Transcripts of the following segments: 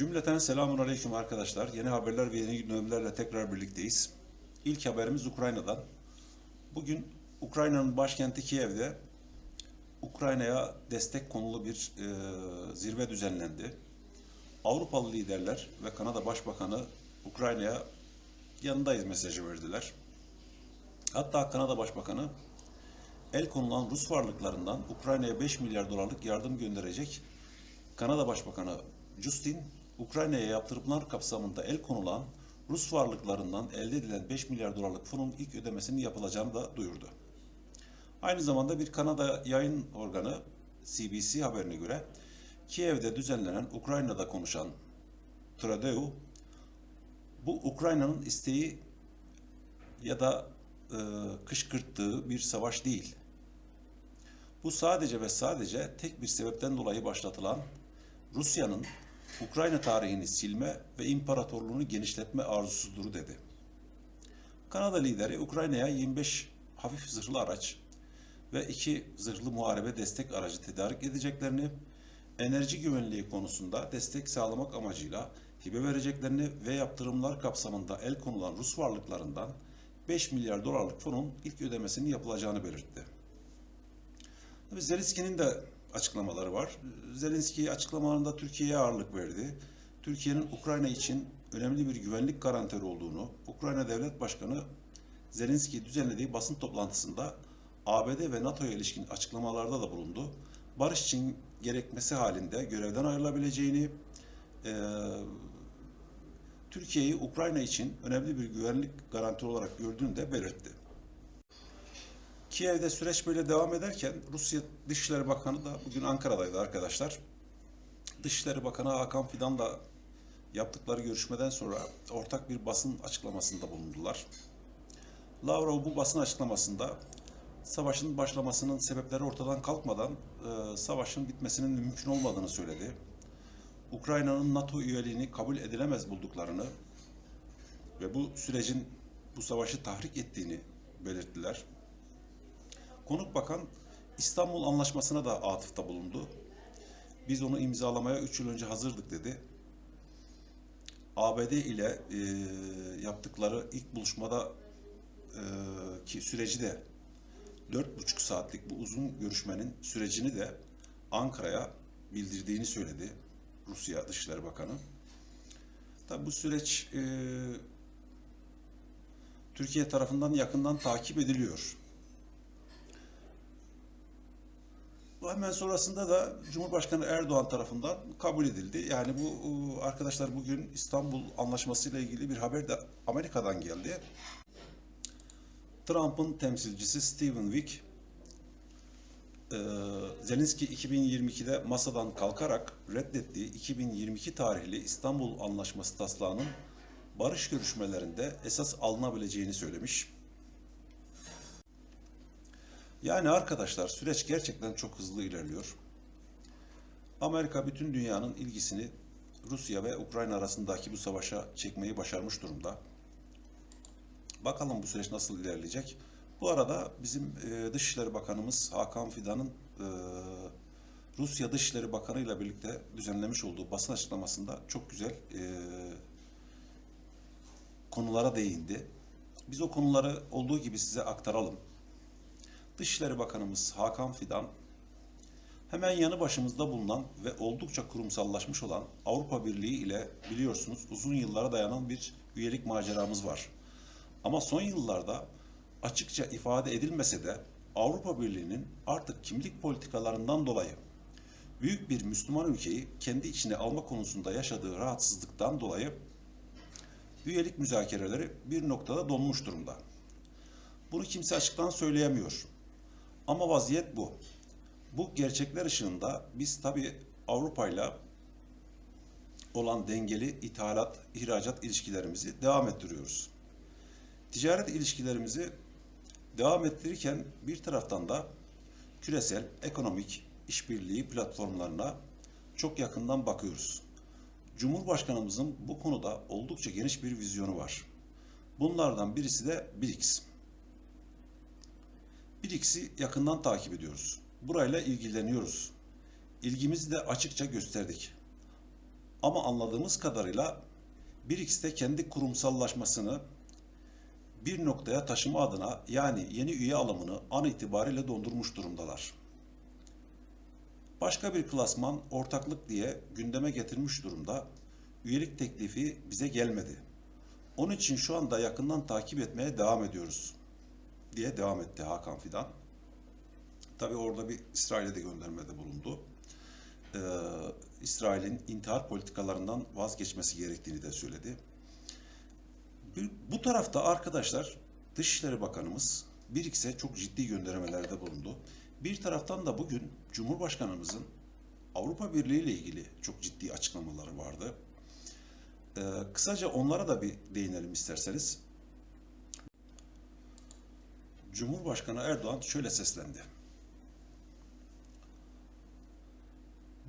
Cümleten selamun aleyküm arkadaşlar. Yeni haberler ve yeni gündemlerle tekrar birlikteyiz. İlk haberimiz Ukrayna'dan. Bugün Ukrayna'nın başkenti Kiev'de Ukrayna'ya destek konulu bir e, zirve düzenlendi. Avrupalı liderler ve Kanada Başbakanı Ukrayna'ya yanındayız mesajı verdiler. Hatta Kanada Başbakanı el konulan Rus varlıklarından Ukrayna'ya 5 milyar dolarlık yardım gönderecek Kanada Başbakanı Justin, Ukrayna'ya yaptırımlar kapsamında el konulan Rus varlıklarından elde edilen 5 milyar dolarlık fonun ilk ödemesinin yapılacağını da duyurdu. Aynı zamanda bir Kanada yayın organı CBC haberine göre Kiev'de düzenlenen Ukrayna'da konuşan Trudeau, bu Ukrayna'nın isteği ya da e, kışkırttığı bir savaş değil. Bu sadece ve sadece tek bir sebepten dolayı başlatılan Rusya'nın Ukrayna tarihini silme ve imparatorluğunu genişletme arzusudur dedi. Kanada lideri Ukrayna'ya 25 hafif zırhlı araç ve 2 zırhlı muharebe destek aracı tedarik edeceklerini, enerji güvenliği konusunda destek sağlamak amacıyla hibe vereceklerini ve yaptırımlar kapsamında el konulan Rus varlıklarından 5 milyar dolarlık fonun ilk ödemesinin yapılacağını belirtti. Zelenski'nin de açıklamaları var. Zelenski açıklamalarında Türkiye'ye ağırlık verdi. Türkiye'nin Ukrayna için önemli bir güvenlik garantörü olduğunu, Ukrayna Devlet Başkanı Zelenski düzenlediği basın toplantısında ABD ve NATO'ya ilişkin açıklamalarda da bulundu. Barış için gerekmesi halinde görevden ayrılabileceğini, eee Türkiye'yi Ukrayna için önemli bir güvenlik garantörü olarak gördüğünü de belirtti. Kiev'de süreç böyle devam ederken Rusya Dışişleri Bakanı da bugün Ankara'daydı arkadaşlar. Dışişleri Bakanı Hakan Fidan'la yaptıkları görüşmeden sonra ortak bir basın açıklamasında bulundular. Lavrov bu basın açıklamasında savaşın başlamasının sebepleri ortadan kalkmadan e, savaşın bitmesinin mümkün olmadığını söyledi. Ukrayna'nın NATO üyeliğini kabul edilemez bulduklarını ve bu sürecin bu savaşı tahrik ettiğini belirttiler. Konuk Bakan İstanbul Anlaşması'na da atıfta bulundu. Biz onu imzalamaya 3 yıl önce hazırdık dedi. ABD ile e, yaptıkları ilk buluşmada e, ki süreci de 4,5 saatlik bu uzun görüşmenin sürecini de Ankara'ya bildirdiğini söyledi Rusya Dışişleri Bakanı. Tabi bu süreç e, Türkiye tarafından yakından takip ediliyor. Bu hemen sonrasında da Cumhurbaşkanı Erdoğan tarafından kabul edildi. Yani bu arkadaşlar bugün İstanbul Anlaşması ile ilgili bir haber de Amerika'dan geldi. Trump'ın temsilcisi Stephen Wick, e, Zelenski 2022'de masadan kalkarak reddettiği 2022 tarihli İstanbul Anlaşması taslağının barış görüşmelerinde esas alınabileceğini söylemiş. Yani arkadaşlar süreç gerçekten çok hızlı ilerliyor. Amerika bütün dünyanın ilgisini Rusya ve Ukrayna arasındaki bu savaşa çekmeyi başarmış durumda. Bakalım bu süreç nasıl ilerleyecek. Bu arada bizim e, Dışişleri Bakanımız Hakan Fidan'ın e, Rusya Dışişleri Bakanı ile birlikte düzenlemiş olduğu basın açıklamasında çok güzel e, konulara değindi. Biz o konuları olduğu gibi size aktaralım. Dışişleri Bakanımız Hakan Fidan hemen yanı başımızda bulunan ve oldukça kurumsallaşmış olan Avrupa Birliği ile biliyorsunuz uzun yıllara dayanan bir üyelik maceramız var. Ama son yıllarda açıkça ifade edilmese de Avrupa Birliği'nin artık kimlik politikalarından dolayı büyük bir Müslüman ülkeyi kendi içine alma konusunda yaşadığı rahatsızlıktan dolayı üyelik müzakereleri bir noktada donmuş durumda. Bunu kimse açıktan söyleyemiyor. Ama vaziyet bu. Bu gerçekler ışığında biz tabi Avrupa ile olan dengeli ithalat, ihracat ilişkilerimizi devam ettiriyoruz. Ticaret ilişkilerimizi devam ettirirken bir taraftan da küresel ekonomik işbirliği platformlarına çok yakından bakıyoruz. Cumhurbaşkanımızın bu konuda oldukça geniş bir vizyonu var. Bunlardan birisi de BRICS. BRICS'i yakından takip ediyoruz. Burayla ilgileniyoruz. İlgimizi de açıkça gösterdik. Ama anladığımız kadarıyla BRICS'te kendi kurumsallaşmasını bir noktaya taşıma adına yani yeni üye alımını an itibariyle dondurmuş durumdalar. Başka bir klasman ortaklık diye gündeme getirmiş durumda. Üyelik teklifi bize gelmedi. Onun için şu anda yakından takip etmeye devam ediyoruz diye devam etti Hakan Fidan. Tabi orada bir İsrail'e de göndermede bulundu. Ee, İsrail'in intihar politikalarından vazgeçmesi gerektiğini de söyledi. Bir- Bu tarafta arkadaşlar Dışişleri Bakanımız BRICS'e çok ciddi göndermelerde bulundu. Bir taraftan da bugün Cumhurbaşkanımızın Avrupa Birliği ile ilgili çok ciddi açıklamaları vardı. Ee, kısaca onlara da bir değinelim isterseniz. Cumhurbaşkanı Erdoğan şöyle seslendi.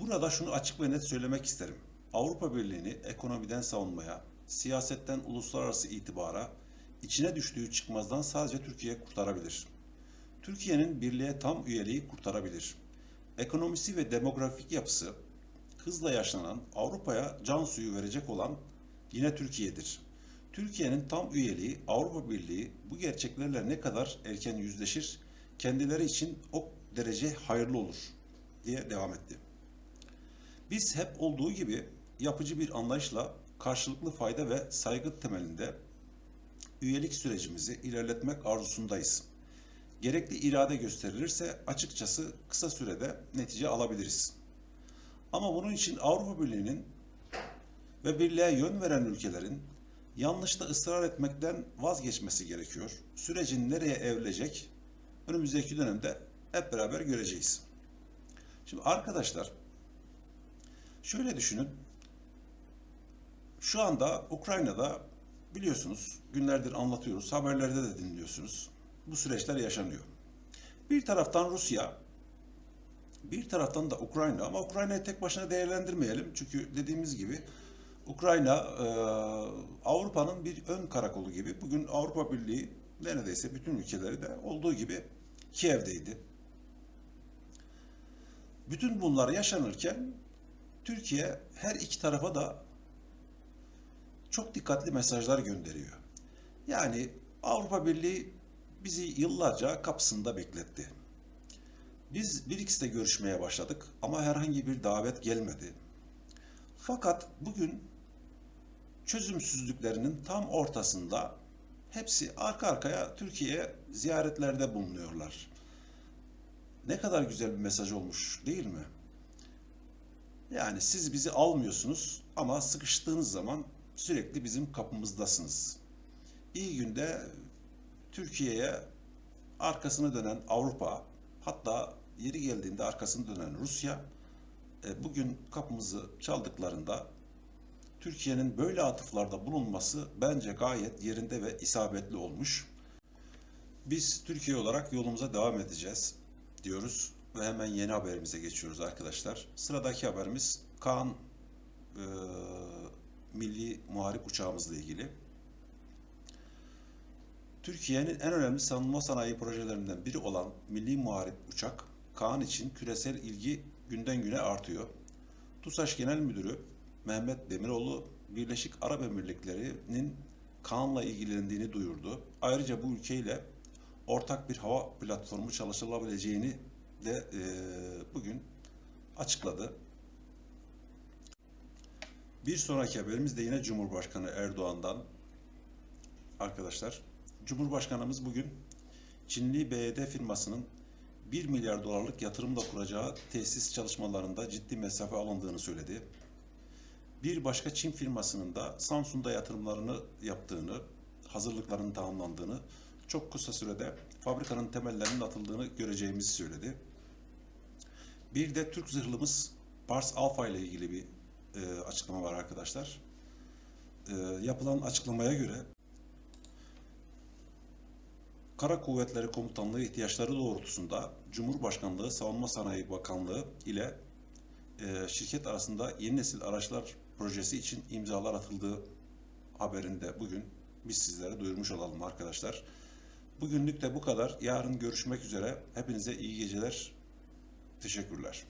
Burada şunu açık ve net söylemek isterim. Avrupa Birliği'ni ekonomiden savunmaya, siyasetten uluslararası itibara, içine düştüğü çıkmazdan sadece Türkiye kurtarabilir. Türkiye'nin birliğe tam üyeliği kurtarabilir. Ekonomisi ve demografik yapısı hızla yaşlanan Avrupa'ya can suyu verecek olan yine Türkiye'dir. Türkiye'nin tam üyeliği Avrupa Birliği bu gerçeklerle ne kadar erken yüzleşir, kendileri için o derece hayırlı olur diye devam etti. Biz hep olduğu gibi yapıcı bir anlayışla karşılıklı fayda ve saygı temelinde üyelik sürecimizi ilerletmek arzusundayız. Gerekli irade gösterilirse açıkçası kısa sürede netice alabiliriz. Ama bunun için Avrupa Birliği'nin ve birliğe yön veren ülkelerin yanlışta ısrar etmekten vazgeçmesi gerekiyor. Sürecin nereye evrilecek önümüzdeki dönemde hep beraber göreceğiz. Şimdi arkadaşlar şöyle düşünün. Şu anda Ukrayna'da biliyorsunuz günlerdir anlatıyoruz, haberlerde de dinliyorsunuz. Bu süreçler yaşanıyor. Bir taraftan Rusya, bir taraftan da Ukrayna ama Ukrayna'yı tek başına değerlendirmeyelim. Çünkü dediğimiz gibi Ukrayna e, Avrupa'nın bir ön karakolu gibi. Bugün Avrupa Birliği neredeyse bütün ülkeleri de olduğu gibi Kiev'deydi. Bütün bunlar yaşanırken Türkiye her iki tarafa da çok dikkatli mesajlar gönderiyor. Yani Avrupa Birliği bizi yıllarca kapısında bekletti. Biz BRICS'te görüşmeye başladık ama herhangi bir davet gelmedi. Fakat bugün çözümsüzlüklerinin tam ortasında hepsi arka arkaya Türkiye'ye ziyaretlerde bulunuyorlar. Ne kadar güzel bir mesaj olmuş değil mi? Yani siz bizi almıyorsunuz ama sıkıştığınız zaman sürekli bizim kapımızdasınız. İyi günde Türkiye'ye arkasını dönen Avrupa, hatta yeri geldiğinde arkasını dönen Rusya, e, bugün kapımızı çaldıklarında Türkiye'nin böyle atıflarda bulunması bence gayet yerinde ve isabetli olmuş. Biz Türkiye olarak yolumuza devam edeceğiz diyoruz ve hemen yeni haberimize geçiyoruz arkadaşlar. Sıradaki haberimiz Kaan e, milli muharip uçağımızla ilgili. Türkiye'nin en önemli savunma sanayi projelerinden biri olan milli muharip uçak Kaan için küresel ilgi günden güne artıyor. TUSAŞ Genel Müdürü Mehmet Demiroğlu Birleşik Arap Emirlikleri'nin Kaan'la ilgilendiğini duyurdu. Ayrıca bu ülkeyle ortak bir hava platformu çalışılabileceğini de e, bugün açıkladı. Bir sonraki haberimiz de yine Cumhurbaşkanı Erdoğan'dan. Arkadaşlar, Cumhurbaşkanımız bugün Çinli BYD firmasının 1 milyar dolarlık yatırımla kuracağı tesis çalışmalarında ciddi mesafe alındığını söyledi. Bir başka Çin firmasının da Samsun'da yatırımlarını yaptığını, hazırlıklarının tamamlandığını, çok kısa sürede fabrikanın temellerinin atıldığını göreceğimizi söyledi. Bir de Türk zırhlımız Pars Alpha ile ilgili bir e, açıklama var arkadaşlar. E, yapılan açıklamaya göre Kara Kuvvetleri Komutanlığı ihtiyaçları doğrultusunda Cumhurbaşkanlığı Savunma Sanayi Bakanlığı ile e, şirket arasında yeni nesil araçlar projesi için imzalar atıldığı haberinde bugün biz sizlere duyurmuş olalım arkadaşlar. Bugünlük de bu kadar. Yarın görüşmek üzere. Hepinize iyi geceler. Teşekkürler.